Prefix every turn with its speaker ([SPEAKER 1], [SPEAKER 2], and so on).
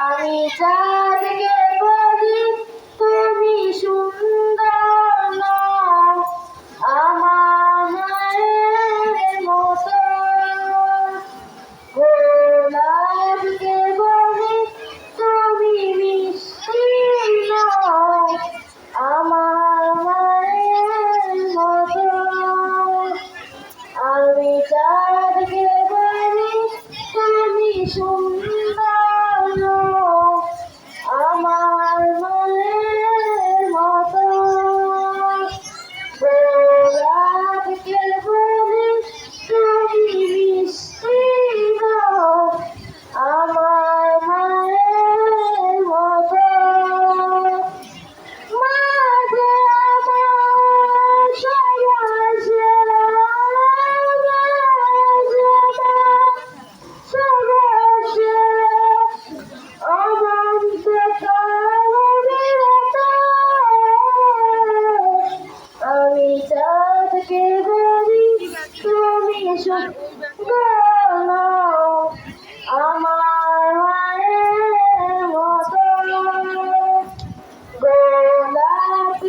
[SPEAKER 1] আমি চাঁদকে বলি, তুমি সুন্দর আমার মতো গোলাপকে বলি, তুমি মিষ্টি আমার মতো আমি চাঁদকে বলি তুমি সুন্দর কিছু আমার মতো গোলাপ